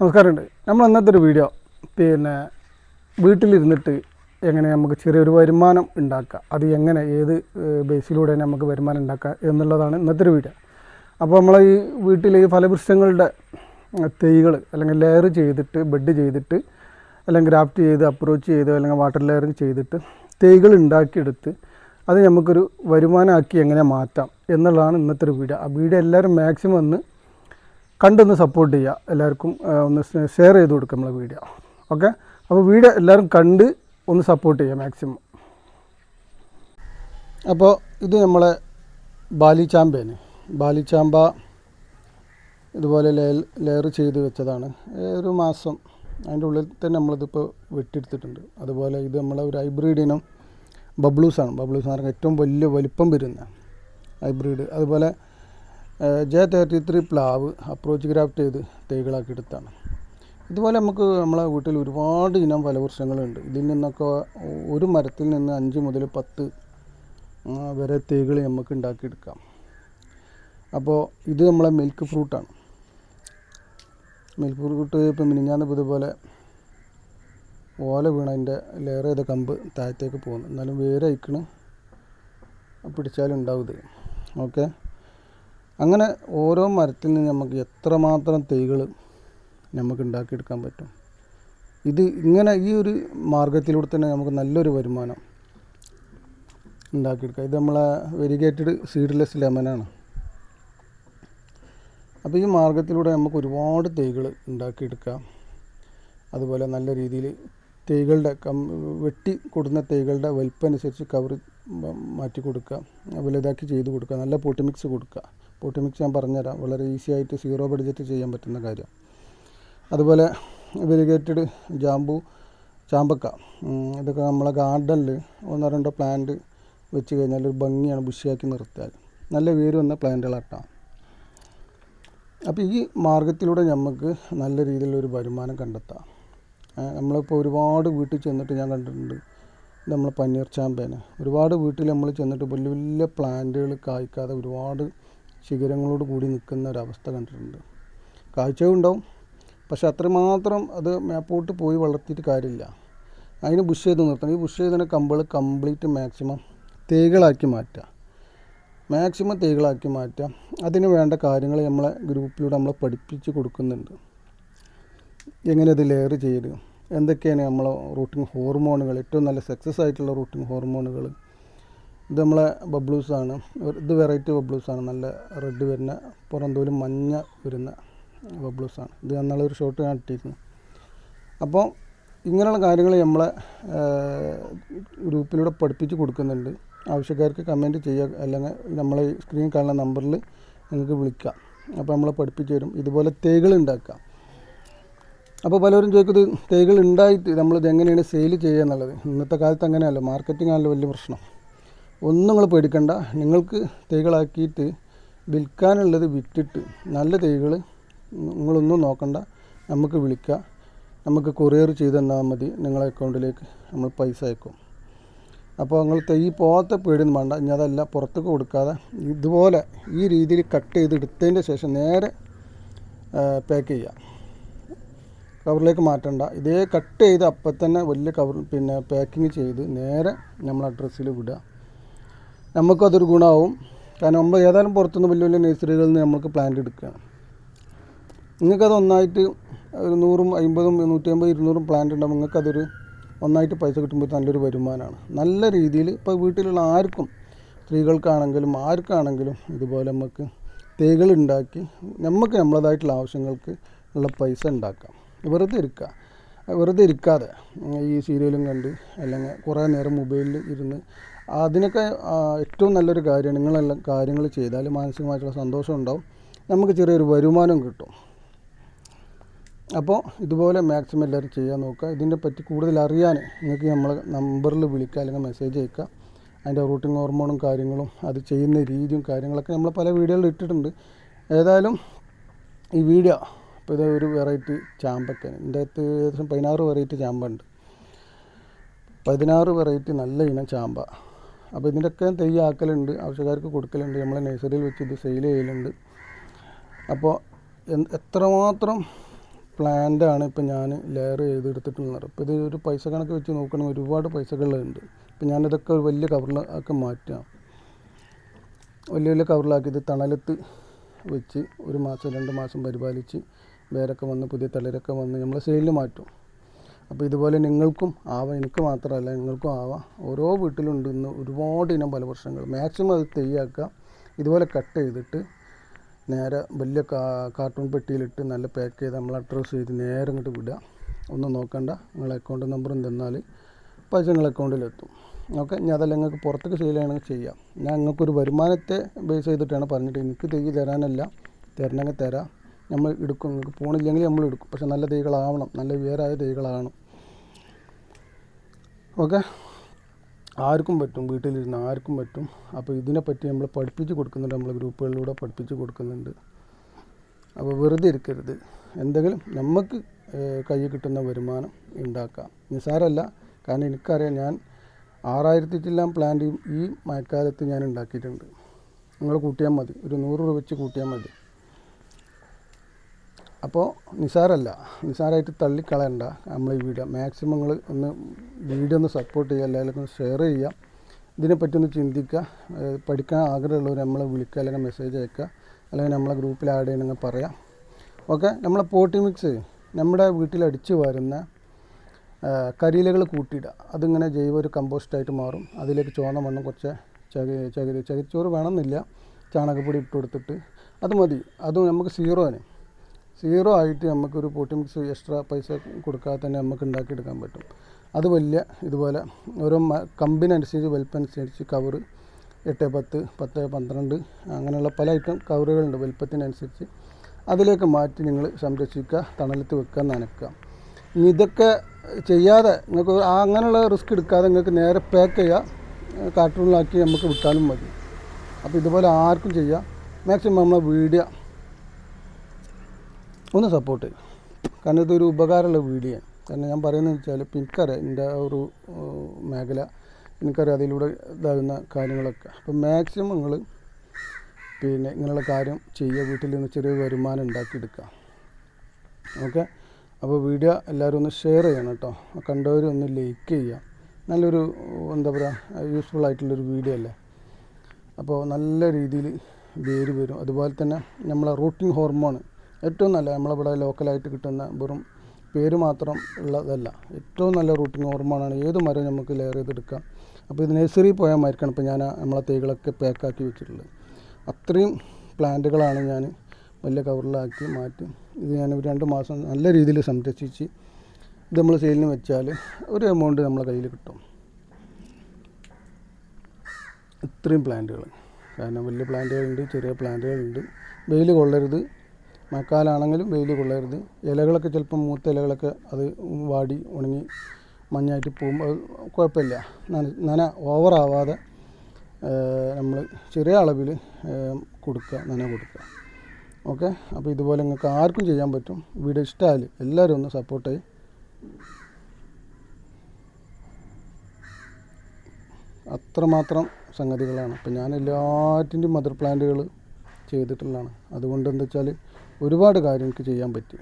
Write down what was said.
നമസ്കാരമുണ്ട് നമ്മൾ അന്നത്തെ ഒരു വീഡിയോ പിന്നെ വീട്ടിലിരുന്നിട്ട് എങ്ങനെ നമുക്ക് ചെറിയൊരു വരുമാനം ഉണ്ടാക്കുക അത് എങ്ങനെ ഏത് ബേസിലൂടെ നമുക്ക് വരുമാനം ഉണ്ടാക്കുക എന്നുള്ളതാണ് ഇന്നത്തെ ഒരു വീഡിയോ അപ്പോൾ നമ്മൾ ഈ വീട്ടിൽ ഈ ഫലവൃക്ഷങ്ങളുടെ തൈകൾ അല്ലെങ്കിൽ ലെയർ ചെയ്തിട്ട് ബെഡ് ചെയ്തിട്ട് അല്ലെങ്കിൽ ഗ്രാഫ്റ്റ് ചെയ്ത് അപ്രോച്ച് ചെയ്ത് അല്ലെങ്കിൽ വാട്ടർ ലെയറിങ് ചെയ്തിട്ട് തൈകൾ ഉണ്ടാക്കിയെടുത്ത് അത് നമുക്കൊരു വരുമാനമാക്കി എങ്ങനെ മാറ്റാം എന്നുള്ളതാണ് ഇന്നത്തെ ഒരു വീഡിയോ ആ വീഡിയോ എല്ലാവരും മാക്സിമം ഒന്ന് കണ്ടൊന്ന് സപ്പോർട്ട് ചെയ്യുക എല്ലാവർക്കും ഒന്ന് ഷെയർ ചെയ്ത് കൊടുക്കുക നമ്മളെ വീഡിയോ ഓക്കെ അപ്പോൾ വീഡിയോ എല്ലാവരും കണ്ട് ഒന്ന് സപ്പോർട്ട് ചെയ്യുക മാക്സിമം അപ്പോൾ ഇത് നമ്മളെ ബാലിച്ചാമ്പേന് ബാലിച്ചാമ്പ ഇതുപോലെ ലേ ലെയർ ചെയ്ത് വെച്ചതാണ്. ഒരു മാസം അതിന്റെ ഉള്ളിൽ തന്നെ നമ്മളിതിപ്പോൾ വെട്ടിയെടുത്തിട്ടുണ്ട്. അതുപോലെ ഇത് നമ്മളെ ഒരു ഹൈബ്രിഡിനും ബബ്ലൂസാണ് ബബ്ലൂസ് എന്ന് പറഞ്ഞാൽ ഏറ്റവും വലിയ വലിപ്പം വരുന്ന ഹൈബ്രിഡ് അതുപോലെ ജെ തേർട്ടി ത്രീ പ്ലാവ് അപ്രോച്ച് ഗ്രാഫ്റ്റ് ചെയ്ത് തൈകളാക്കി എടുത്താണ്. ഇതുപോലെ നമുക്ക് നമ്മളെ വീട്ടിൽ ഒരുപാട് ഇനം ഫലവൃക്ഷങ്ങളുണ്ട്. ഇതിൽ നിന്നൊക്കെ ഒരു മരത്തിൽ നിന്ന് അഞ്ച് മുതൽ പത്ത് വരെ തൈകൾ നമുക്ക് ഉണ്ടാക്കിയെടുക്കാം. അപ്പോൾ ഇത് നമ്മളെ മിൽക്ക് ഫ്രൂട്ടാണ് മിൽക്ക് ഫ്രൂട്ട് ഇപ്പം മിനിഞ്ഞാന്ന് ഇതുപോലെ ഓല വീണതിന്റെ ലെയർ ചെയ്ത കമ്പ് താഴത്തേക്ക് പോകുന്നു. എന്നാലും വേര് അയക്കണ് പിടിച്ചാലുണ്ടാവും ഇത്. ഓക്കെ അങ്ങനെ ഓരോ മരത്തിൽ നിന്ന് നമുക്ക് എത്രമാത്രം തൈകൾ നമുക്ക് ഉണ്ടാക്കിയെടുക്കാൻ പറ്റും. ഇത് ഇങ്ങനെ ഈ ഒരു മാർഗത്തിലൂടെ തന്നെ നമുക്ക് നല്ലൊരു വരുമാനം ഉണ്ടാക്കിയെടുക്കാം. ഇത് നമ്മളെ വെരിഗേറ്റഡ് സീഡ്ലെസ് ലെമനാണ്. അപ്പോൾ ഈ മാർഗത്തിലൂടെ നമുക്ക് ഒരുപാട് തൈകൾ ഉണ്ടാക്കിയെടുക്കാം. അതുപോലെ നല്ല രീതിയിൽ തൈകളുടെ കം വെട്ടി കൊടുക്കുന്ന തൈകളുടെ വലിപ്പം അനുസരിച്ച് കവർ മാറ്റി കൊടുക്കുക. വലുതാക്കി ചെയ്ത് കൊടുക്കുക. നല്ല പോട്ടി മിക്സ് കൊടുക്കുക. പോട്ടി മിക്സ് ഞാൻ പറഞ്ഞുതരാം. വളരെ ഈസി ആയിട്ട് സീറോ ബഡ്ജറ്റ് ചെയ്യാൻ പറ്റുന്ന കാര്യം. അതുപോലെ വെരിഗേറ്റഡ് ജാമ്പു ചാമ്പക്ക. ഇതൊക്കെ നമ്മളെ ഗാർഡനിൽ ഒന്നോ രണ്ടോ പ്ലാന്റ് വെച്ച് കഴിഞ്ഞാൽ ഒരു ഭംഗിയാണ് ബുഷിയാക്കി നിർത്തിയാൽ. നല്ല വേര് വന്ന പ്ലാന്റുകളാട്ടാം അപ്പോൾ ഈ മാർഗത്തിലൂടെ നമുക്ക് നല്ല രീതിയിലൊരു വരുമാനം കണ്ടെത്താം. നമ്മളിപ്പോൾ ഒരുപാട് വീട്ടിൽ ചെന്നിട്ട് ഞാൻ കണ്ടിട്ടുണ്ട്. പനീർ പന്നീർ ചാമ്പേനെ. ഒരുപാട് വീട്ടിൽ നമ്മൾ ചെന്നിട്ട് വലിയ വലിയ പ്ലാന്റുകൾ കായ്ക്കാതെ ഒരുപാട് ശിഖരങ്ങളോട് കൂടി നിൽക്കുന്ന ഒരവസ്ഥ കണ്ടിട്ടുണ്ട്. കാഴ്ചയും ഉണ്ടാവും. പക്ഷെ അത്രമാത്രം അത് മേപ്പോട്ട് പോയി വളർത്തിയിട്ട് കാര്യമില്ല. അതിന് ബുഷ് ചെയ്ത് നിർത്തണം. ഈ ബുഷ് ചെയ്തതിനെ കമ്പുകൾ കംപ്ലീറ്റ് മാക്സിമം തേകളാക്കി മാറ്റുക. മാക്സിമം തേകളാക്കി മാറ്റുക. അതിന് വേണ്ട കാര്യങ്ങൾ നമ്മളെ ഗ്രൂപ്പിലൂടെ നമ്മളെ പഠിപ്പിച്ച് കൊടുക്കുന്നുണ്ട്. എങ്ങനെ അത് ലെയർ ചെയ്ത് എന്തൊക്കെയാണ് നമ്മളെ റൂട്ടിങ് ഹോർമോണുകൾ ഏറ്റവും നല്ല സക്സസ് ആയിട്ടുള്ള റൂട്ടിങ് ഹോർമോണുകൾ ഇത് നമ്മളെ ബബ്ലൂസാണ് ഇത് വെറൈറ്റി ബബ്ലൂസാണ് നല്ല റെഡ് വരുന്ന പുറന്തോലും മഞ്ഞ വരുന്ന ബബ്ലൂസാണ് ഇത് നല്ലൊരു ഷോട്ട് ഞാൻ ഇട്ടിരുന്നു. അപ്പോൾ ഇങ്ങനെയുള്ള കാര്യങ്ങൾ നമ്മളെ ഗ്രൂപ്പിലൂടെ പഠിപ്പിച്ച് കൊടുക്കുന്നുണ്ട്. ആവശ്യക്കാർക്ക് കമന്റ് ചെയ്യുക അല്ലെങ്കിൽ നമ്മളെ സ്ക്രീൻ കാണുന്ന നമ്പറിൽ നിങ്ങൾക്ക് വിളിക്കാം. അപ്പോൾ നമ്മളെ പഠിപ്പിച്ച് തരും. ഇതുപോലെ തേകൾ ഉണ്ടാക്കാം അപ്പോൾ പലരും ചോദിക്കുന്നത് തൈകൾ ഉണ്ടായിട്ട് നമ്മൾ നമ്മളിത് എങ്ങനെയാണ് സെയിൽ ചെയ്യുക എന്നുള്ളത്? ഇന്നത്തെ കാലത്ത് അങ്ങനെയല്ല മാർക്കറ്റിംഗ് ആണല്ലോ വലിയ പ്രശ്നം. ഒന്നും നിങ്ങൾ പേടിക്കണ്ട. നിങ്ങൾക്ക് തൈകളാക്കിയിട്ട് വിൽക്കാനുള്ളത് വിറ്റിട്ട് നല്ല തൈകൾ നിങ്ങളൊന്നും നോക്കണ്ട. നമുക്ക് വിളിക്കാം. നമുക്ക് കൊറിയർ ചെയ്ത് തന്നാൽ മതി. നിങ്ങളെ അക്കൗണ്ടിലേക്ക് നമ്മൾ പൈസ അയക്കും. അപ്പോൾ നിങ്ങൾ തൈ പോകാത്ത പേടിയൊന്നും വേണ്ട. ഇനി അതല്ല പുറത്തേക്ക് കൊടുക്കാതെ ഇതുപോലെ ഈ രീതിയിൽ കട്ട് ചെയ്ത് എടുത്തതിന്റെ ശേഷം നേരെ പാക്ക് ചെയ്യുക കവറിലേക്ക് മാറ്റണ്ട. ഇതേ കട്ട് ചെയ്ത് അപ്പം തന്നെ വലിയ കവർ പിന്നെ പാക്കിങ് ചെയ്ത് നേരെ നമ്മൾ അഡ്രസ്സിൽ വിടുക. നമുക്കതൊരു ഗുണമാവും കാരണം നമ്മൾ ഏതായാലും പുറത്തുനിന്ന് വലിയ വലിയ നഴ്സറികളിൽ നിന്ന് നമുക്ക് പ്ലാന്റ് എടുക്കുകയാണ് നിങ്ങൾക്കത് ഒന്നായിട്ട് ഒരു നൂറും അമ്പതും നൂറ്റി അമ്പത് ഇരുന്നൂറും പ്ലാന്റ് ഉണ്ടാകും നിങ്ങൾക്കതൊരു ഒന്നായിട്ട് പൈസ കിട്ടുമ്പോൾ നല്ലൊരു വരുമാനമാണ്. നല്ല രീതിയിൽ ഇപ്പോൾ വീട്ടിലുള്ള ആർക്കും സ്ത്രീകൾക്കാണെങ്കിലും ആർക്കാണെങ്കിലും ഇതുപോലെ നമുക്ക് തേകൾ ഉണ്ടാക്കി നമുക്ക് നമ്മളതായിട്ടുള്ള ആവശ്യങ്ങൾക്ക് ഉള്ള പൈസ ഉണ്ടാക്കാം. വെറുതെ ഇരിക്കുക വെറുതെ ഇരിക്കാതെ ഈ സീരിയലും കണ്ട് അല്ലെങ്കിൽ കുറേ നേരം മൊബൈലിൽ ഇരുന്ന് അതിനൊക്കെ ഏറ്റവും നല്ലൊരു കാര്യമാണ് നിങ്ങളെല്ലാം കാര്യങ്ങൾ ചെയ്താൽ മാനസികമായിട്ടുള്ള സന്തോഷം ഉണ്ടാവും. നമുക്ക് ചെറിയൊരു വരുമാനം കിട്ടും. അപ്പോൾ ഇതുപോലെ മാക്സിമം എല്ലാവരും ചെയ്യാൻ നോക്കുക. ഇതിനെ പറ്റി കൂടുതൽ അറിയാൻ നിങ്ങൾക്ക് നമ്മൾ നമ്പറിൽ വിളിക്കുക അല്ലെങ്കിൽ മെസ്സേജ് അയക്കുക. അതിന്റെ റൂട്ടിങ് ഹോർമോണും കാര്യങ്ങളും അത് ചെയ്യുന്ന രീതിയും കാര്യങ്ങളൊക്കെ നമ്മൾ പല വീഡിയോകളിൽ ഇട്ടിട്ടുണ്ട്. ഏതായാലും ഈ വീഡിയോ ഇപ്പോൾ ഇത് ഒരു വെറൈറ്റി ചാമ്പക്കാണ് ഇതിന്റെ അകത്ത് ഏകദേശം പതിനാറ് വെറൈറ്റി ചാമ്പ ഉണ്ട് പതിനാറ് വെറൈറ്റി നല്ല ഇനം ചാമ്പ. അപ്പോൾ ഇതിന്റെയൊക്കെ തൈ ആക്കലുണ്ട് ആവശ്യക്കാർക്ക് കൊടുക്കലുണ്ട്. നമ്മളെ നഴ്സറിയിൽ വെച്ച് ഇത് സെയിൽ ചെയ്യലുണ്ട്. അപ്പോൾ എത്രമാത്രം പ്ലാന്റാണ് ഇപ്പോൾ ഞാൻ ലെയർ ചെയ്തെടുത്തിട്ടുള്ളത്. അപ്പോൾ ഇത് ഒരു പൈസ കണക്ക് വെച്ച് നോക്കണമെങ്കിൽ ഒരുപാട് പൈസകളുണ്ട്. ഇപ്പം ഞാനിതൊക്കെ ഒരു വലിയ കവറിലൊക്കെ മാറ്റാം. വലിയ വലിയ കവറിലാക്കി ഇത് തണലത്ത് വെച്ച് ഒരു മാസം രണ്ട് മാസം പരിപാലിച്ച് വേരൊക്കെ വന്ന് പുതിയ തളിരൊക്കെ വന്ന് നമ്മൾ സെയിലിൽ മാറ്റും. അപ്പോൾ ഇതുപോലെ നിങ്ങൾക്കും ആവാം എനിക്ക് മാത്രമല്ല നിങ്ങൾക്കും ആവാം. ഓരോ വീട്ടിലുണ്ട് ഇന്ന് ഒരുപാട് ഇനം ഫലവൃക്ഷങ്ങൾ മാക്സിമം അത് തെയ്യാക്കുക ഇതുപോലെ കട്ട് ചെയ്തിട്ട് നേരെ വലിയ കാർട്ടൂൺ പെട്ടിയിലിട്ട് നല്ല പാക്ക് ചെയ്ത് നമ്മൾ അഡ്രസ്സ് ചെയ്ത് നേരെ ഇങ്ങോട്ട് വിടുക. ഒന്നും നോക്കണ്ട നിങ്ങളെ അക്കൗണ്ട് നമ്പറും തന്നാൽ പൈസ നിങ്ങളെ അക്കൗണ്ടിലെത്തും ഓക്കെ ഞാൻ അതല്ല നിങ്ങൾക്ക് പുറത്തേക്ക് സെയിൽ ചെയ്യണമെങ്കിൽ ചെയ്യാം. ഞാൻ നിങ്ങൾക്കൊരു വരുമാനത്തെ ബേസ് ചെയ്തിട്ടാണ് പറഞ്ഞിട്ട് എനിക്ക് തെയ്യ് തരാനല്ല തരണമെങ്കിൽ തരാം. നമ്മൾ എടുക്കും. നിങ്ങൾക്ക് പോണില്ലെങ്കിൽ നമ്മൾ എടുക്കും. പക്ഷെ നല്ല തൈകളാവണം. നല്ല വേരായ തൈകളാണ് ഓക്കെ? ആർക്കും പറ്റും. വീട്ടിലിരുന്ന് ആർക്കും പറ്റും. അപ്പോൾ ഇതിനെപ്പറ്റി നമ്മൾ പഠിപ്പിച്ച് കൊടുക്കുന്നുണ്ട്. നമ്മൾ ഗ്രൂപ്പുകളിലൂടെ പഠിപ്പിച്ച് കൊടുക്കുന്നുണ്ട്. അപ്പോൾ വെറുതെ ഇരിക്കരുത്. എന്തെങ്കിലും നമുക്ക് കൈ കിട്ടുന്ന വരുമാനം ഉണ്ടാക്കാം. നിസ്സാരമല്ല. കാരണം എനിക്കറിയാം ഞാൻ ആറായിരത്തി ചില്ലാം പ്ലാന്റ് ഈ മഴക്കാലത്ത് ഞാൻ ഉണ്ടാക്കിയിട്ടുണ്ട്. നിങ്ങൾ കൂട്ടിയാൽ മതി. ഒരു നൂറ് രൂപ വെച്ച് കൂട്ടിയാൽ മതി. അപ്പോൾ നിസാരമല്ല നിസാരമായിട്ട് തള്ളിക്കളയണ്ട. നമ്മൾ ഈ വീഡിയോ മാക്സിമം നിങ്ങൾ ഒന്ന് വീഡിയോ ഒന്ന് സപ്പോർട്ട് ചെയ്യുക എല്ലാവർക്കും ഷെയർ ചെയ്യുക ഇതിനെപ്പറ്റി ഒന്ന് ചിന്തിക്കുക പഠിക്കാൻ ആഗ്രഹമുള്ളവർ നമ്മളെ വിളിക്കുക അല്ലെങ്കിൽ മെസ്സേജ് അയക്കുക അല്ലെങ്കിൽ നമ്മളെ ഗ്രൂപ്പിൽ ആഡ് ചെയ്യണമെങ്കിൽ പറയാം. ഓക്കെ നമ്മളെ പോട്ടി മിക്സ് നമ്മുടെ വീട്ടിൽ അടിച്ചു വരുന്ന കരിയിലകൾ കൂട്ടിയിടുക അതിങ്ങനെ ജൈവ ഒരു കമ്പോസ്റ്റായിട്ട് മാറും. അതിലേക്ക് ചുവന്ന മണ്ണും കുറച്ച് ചകി ചകിരി ചകിരിച്ചോറ് വേണമെന്നില്ല. ചാണകപ്പൊടി ഇട്ട് കൊടുത്തിട്ട്. അത് മതി. അതും നമുക്ക് സീറോന് സീറോ ആയിട്ട് നമുക്കൊരു പോട്ടി മിക്സ് എക്സ്ട്രാ പൈസ കൊടുക്കാതെ തന്നെ നമുക്ക് ഉണ്ടാക്കിയെടുക്കാൻ പറ്റും. അത് വലിയ ഇതുപോലെ ഓരോ കമ്പിന് അനുസരിച്ച് വലിപ്പനുസരിച്ച് കവറ് എട്ട് പത്ത് പത്ത് പന്ത്രണ്ട് അങ്ങനെയുള്ള പല ഐറ്റം കവറുകളുണ്ട് വലിപ്പത്തിനനുസരിച്ച്. അതിലേക്ക് മാറ്റി നിങ്ങൾ സംരക്ഷിക്കുക തണലത്ത് വെക്കുക നനക്കുക. ഇനി ഇതൊക്കെ ചെയ്യാതെ നിങ്ങൾക്ക് അങ്ങനെയുള്ള റിസ്ക് എടുക്കാതെ നിങ്ങൾക്ക് നേരെ പാക്ക് ചെയ്യുക കാർട്ടൂണിലാക്കി നമുക്ക് വിട്ടാലും മതി. അപ്പോൾ ഇതുപോലെ ആർക്കും ചെയ്യാം. മാക്സിമം നമ്മളെ വീഡിയോ ഒന്ന് സപ്പോർട്ട് ചെയ്യും. കാരണം ഇതൊരു ഉപകാരമുള്ള വീഡിയോ ആണ് കാരണം ഞാൻ പറയുന്നത് വെച്ചാൽ ഇപ്പം എന്റെ ഒരു മേഖല എനിക്കറിയാം അതിലൂടെ ഇതാകുന്ന കാര്യങ്ങളൊക്കെ. അപ്പം മാക്സിമം നിങ്ങൾ പിന്നെ ഇങ്ങനെയുള്ള കാര്യം ചെയ്യുക വീട്ടിൽ നിന്ന് ചെറിയ വരുമാനം ഉണ്ടാക്കിയെടുക്കുക. ഓക്കെ അപ്പോൾ വീഡിയോ എല്ലാവരും ഒന്ന് ഷെയർ ചെയ്യണം കേട്ടോ കണ്ടവർ ഒന്ന് ലൈക്ക് ചെയ്യുക. നല്ലൊരു എന്താ പറയുക യൂസ്ഫുൾ ആയിട്ടുള്ളൊരു വീഡിയോ അല്ലേ? അപ്പോൾ നല്ല രീതിയിൽ വേര് വരും. അതുപോലെ തന്നെ നമ്മളെ റൂട്ടിംഗ് ഹോർമോൺ ഏറ്റവും നല്ല നമ്മളിവിടെ ലോക്കലായിട്ട് കിട്ടുന്ന വെറും പേര് മാത്രം ഉള്ളതല്ല. ഏറ്റവും നല്ല റൂട്ടിങ് ഹോർമോണാണ് ഏത് മരം നമുക്ക് ലെയർ ചെയ്തെടുക്കാം. അപ്പോൾ ഇത് നഴ്സറി പോയാൽ മരിക്കണം ഇപ്പോൾ ഞാൻ നമ്മളെ തൈകളൊക്കെ പാക്കാക്കി വെച്ചിട്ടുള്ളത്. അത്രയും പ്ലാന്റുകളാണ് ഞാൻ വലിയ കവറിലാക്കി മാറ്റി ഇത് ഞാൻ ഒരു രണ്ട് മാസം നല്ല രീതിയിൽ സംരക്ഷിച്ച് ഇത് നമ്മൾ സെയിലിന് വെച്ചാൽ ഒരു എമൗണ്ട് നമ്മളെ കയ്യിൽ കിട്ടും. ഇത്രയും പ്ലാന്റുകൾ. കാരണം വലിയ പ്ലാന്റുകളുണ്ട് ചെറിയ പ്ലാന്റുകളുണ്ട്. വെയിൽ കൊള്ളരുത്. മഴക്കാലാണെങ്കിലും വെയിൽ കൊള്ളരുത്. ഇലകളൊക്കെ ചിലപ്പം മൂത്ത ഇലകളൊക്കെ അത് വാടി ഉണങ്ങി മഞ്ഞായിട്ട് പോകുമ്പോൾ അത് കുഴപ്പമില്ല. നന നന ഓവറാവാതെ നമ്മൾ ചെറിയ അളവിൽ കൊടുക്കുക നന കൊടുക്കുക. ഓക്കെ? അപ്പോൾ ഇതുപോലെ നിങ്ങൾക്ക് ആർക്കും ചെയ്യാൻ പറ്റും. വീഡിയോ ഇഷ്ടമായാൽ എല്ലാവരും ഒന്ന് സപ്പോർട്ടായി അത്രമാത്രം സംഗതികളാണ്. അപ്പം ഞാൻ എല്ലാറ്റിന്റെയും മദർ പ്ലാന്റുകൾ ചെയ്തിട്ടുള്ളതാണ്. അതുകൊണ്ട് എന്താ വെച്ചാൽ ഒരുപാട് കാര്യങ്ങൾക്ക് ചെയ്യാൻ പറ്റി.